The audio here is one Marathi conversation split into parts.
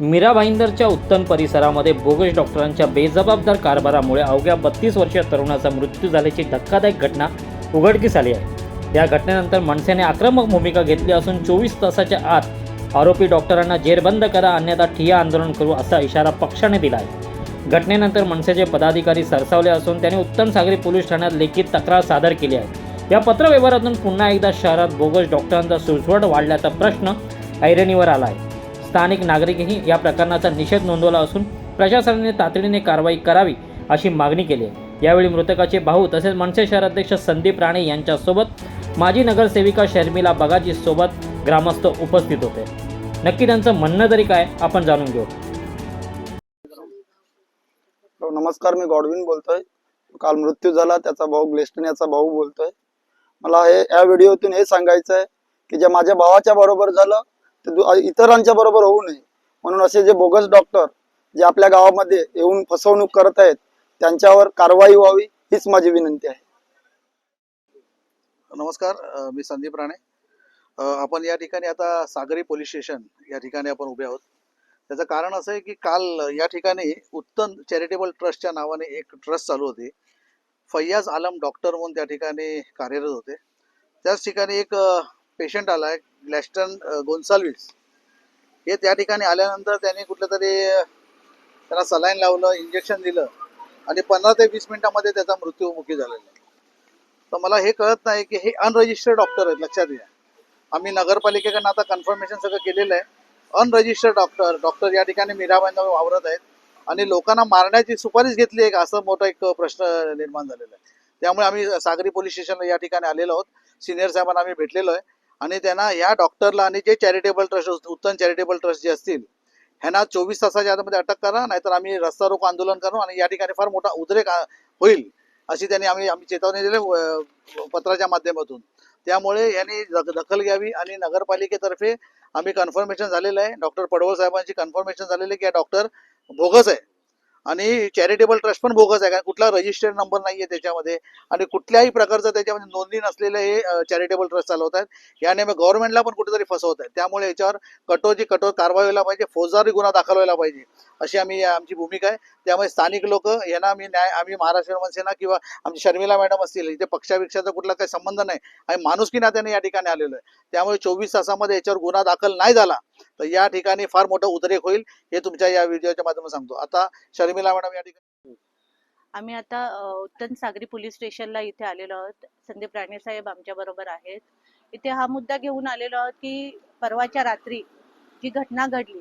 मीरा भाईंदरच्या उत्तन परिसरामध्ये बोगस डॉक्टरांच्या बेजबाबदार कारभारामुळे अवघ्या बत्तीस वर्षीय तरुणाचा मृत्यू झाल्याची धक्कादायक घटना उघडकीस आली आहे. या घटनेनंतर मनसेने आक्रमक भूमिका घेतली असून चोवीस तासाच्या आत आरोपी डॉक्टरांना जेरबंद करा अन्यथा ठिय्या आंदोलन करू असा इशारा पक्षाने दिला आहे. घटनेनंतर मनसेचे पदाधिकारी सरसावले असून त्यांनी उत्तम सागरी पोलीस ठाण्यात लेखी तक्रार सादर केली आहे. या पत्रव्यवहारातून पुन्हा एकदा शहरात बोगस डॉक्टरांचा सुळसुळाट वाढल्याचा प्रश्न ऐरणीवर आला आहे. स्थानिक नागरिकही या प्रकरणाचा निषेध नोंदवला असून प्रशासनाने तातडीने कारवाई करावी अशी मागणी केली आहे. यावेळी मृतकाचे भाऊ तसेच मनसे शहराध्यक्ष संदीप राणे यांच्यासोबत माजी नगरसेविका शर्मिला बगाजी सोबत ग्रामस्थ उपस्थित होते. नक्की त्यांचं म्हणणं तरी काय आपण जाणून घेऊ. हो, नमस्कार मी गॉडविन बोलतोय. काल मृत्यू झाला त्याचा भाऊ ग्लेस्टन याचा भाऊ बोलतोय. मला हे या व्हिडिओतून हे सांगायचं आहे की जे माझ्या भावाच्या बरोबर झालं ते इतरांच्या बरोबर होऊ नये. म्हणून असे जे बोगस डॉक्टर जे आपल्या गावामध्ये येऊन फसवणूक करत आहेत त्यांच्यावर कारवाई व्हावी हीच माझी विनंती आहे. नमस्कार मी संदीप राणे. आपण या ठिकाणी आता सागरी पोलीस स्टेशन या ठिकाणी आपण उभे आहोत. त्याचं कारण असं आहे की काल या ठिकाणी उत्तम चॅरिटेबल ट्रस्टच्या नावाने एक ट्रस्ट चालू होती. फैयाज आलम डॉक्टर म्हणून त्या ठिकाणी कार्यरत होते. त्याच ठिकाणी एक पेशंट आला आहे ग्लॅस्टन गोन्साल्विस हे त्या ठिकाणी आल्यानंतर त्यांनी कुठलं तरी त्याला सलाईन लावलं इंजेक्शन दिलं आणि पंधरा ते वीस मिनिटामध्ये त्याचा मृत्यूमुखी झालेला आहे. तर मला हे कळत नाही की हे अनरजिस्टर्ड डॉक्टर आहेत लक्षात घ्या. आम्ही नगरपालिकेकडनं आता कन्फर्मेशन सगळं केलेलं आहे. अनरजिस्टर्ड डॉक्टर डॉक्टर या ठिकाणी मीराबाईंना वावरत आहेत आणि लोकांना मारण्याची सुपारीच घेतली आहे असं मोठा एक प्रश्न निर्माण झालेला आहे. त्यामुळे आम्ही सागरी पोलीस स्टेशनला या ठिकाणी आलेलो आहोत. सिनियर साहेबांना आम्ही भेटलेलो आहे. आणि त्यांना या डॉक्टरला आणि जे चॅरिटेबल ट्रस्ट उत्तम चॅरिटेबल ट्रस्ट जे असतील ह्यांना चोवीस तासाच्या आतमध्ये अटक करा नाहीतर आम्ही रस्ता रोको आंदोलन करू आणि या ठिकाणी फार मोठा उद्रेक होईल अशी त्यांनी आम्ही आम्ही चेतावणी दिली पत्राच्या माध्यमातून. त्यामुळे यांनी दखल घ्यावी आणि नगरपालिकेतर्फे आम्ही कन्फर्मेशन झालेलं आहे. डॉक्टर पडवळ साहेबांची कन्फर्मेशन झालेली आहे की डॉक्टर बोगस आहे. आणि चॅरिटेबल ट्रस्ट पण बोगस आहे. कारण कुठला रजिस्टर्ड नंबर नाहीये त्याच्यामध्ये. आणि कुठल्याही प्रकारचं त्याच्यामध्ये नोंदणी नसलेले हे चॅरिटेबल ट्रस्ट चालवत आहेत याने मग गव्हर्नमेंटला पण कुठेतरी फसवत आहेत त्यामुळे याच्यावर कठोरची कठोर कारवाई व्हायला पाहिजे फौजदारी गुन्हा दाखल व्हायला पाहिजे अशी आम्ही आमची भूमिका आहे. त्यामुळे स्थानिक लोक यांना आम्ही न्याय आम्ही महाराष्ट्र मनसेना किंवा आमची शर्मिला मॅडम असतील इथे पक्षापेक्षाचा कुठला काही संबंध नाही. आणि माणुसकी नात्याने या ठिकाणी आलेलो आहे. त्यामुळे चोवीस तासामध्ये याच्यावर गुन्हा दाखल नाही झाला तर या ठिकाणी फार मोठा उद्रेक होईल हे तुमच्या या व्हिडिओच्या माध्यमातून सांगतो. आता शर्मिला मॅडम या ठिकाणी आम्ही आता उत्तन सागरी पोलीस स्टेशनला इथे आलेलो आहोत. संदीप राणे साहेब आमच्या बरोबर आहेत. इथे हा मुद्दा घेऊन आलेलो आहोत की परवाच्या रात्री जी घटना घडली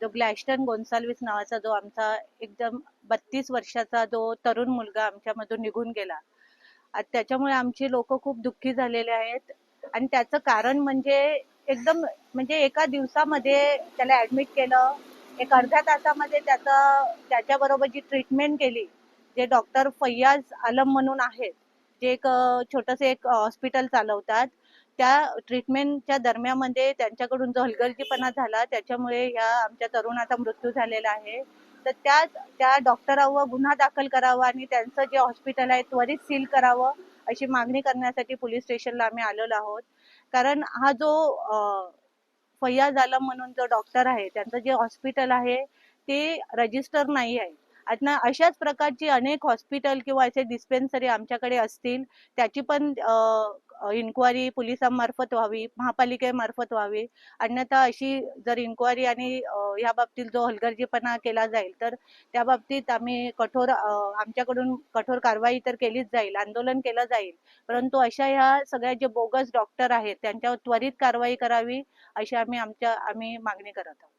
जो ग्लॅस्टन गोन्साल्विस नावाचा जो आमचा एकदम बत्तीस वर्षाचा जो तरुण मुलगा आमच्यामधून निघून गेला त्याच्यामुळे आमचे लोक खूप दुःखी झालेले आहेत. आणि त्याचं कारण म्हणजे एकदम म्हणजे एका दिवसामध्ये त्याला ऍडमिट केलं. एक अर्ध्या तासामध्ये त्याचं त्याच्याबरोबर जी ट्रीटमेंट केली जे डॉक्टर फैयाज आलम म्हणून आहेत जे एक छोटस एक हॉस्पिटल चालवतात त्या ट्रीटमेंटच्या दरम्यानमध्ये त्यांच्याकडून जो हलगर्जीपणा झाला. त्याच्यामुळे या आमच्या तरुणाचा मृत्यू झालेला आहे. तर त्या त्या डॉक्टरावर गुन्हा दाखल करावा आणि त्यांचं जे हॉस्पिटल आहे त्वरित सील करावं. अशी मागणी करण्यासाठी पोलीस स्टेशनला आम्ही आलेलो आहोत. कारण हा जो फैयाज आलम म्हणून जो डॉक्टर आहे त्यांचं जे हॉस्पिटल आहे ते रजिस्टर नाही आहे. आता अशाच प्रकारची अनेक हॉस्पिटल किंवा असे डिस्पेन्सरी आमच्याकडे असतील त्याची पण इन्क्वायरी पोलिसांमार्फत व्हावी महापालिकेमार्फत व्हावी. अन्यथा अशी जर इन्क्वायरी आणि ह्या या बाबतीत जो हलगर्जीपणा केला जाईल तर त्या बाबतीत आम्ही कठोर आमच्याकडून कठोर कारवाई तर केलीच जाईल आंदोलन केलं जाईल. परंतु अशा ह्या सगळ्या जे बोगस डॉक्टर आहेत त्यांच्यावर त्वरित कारवाई करावी अशी आम्ही आमच्या आम्ही मागणी करत आहोत.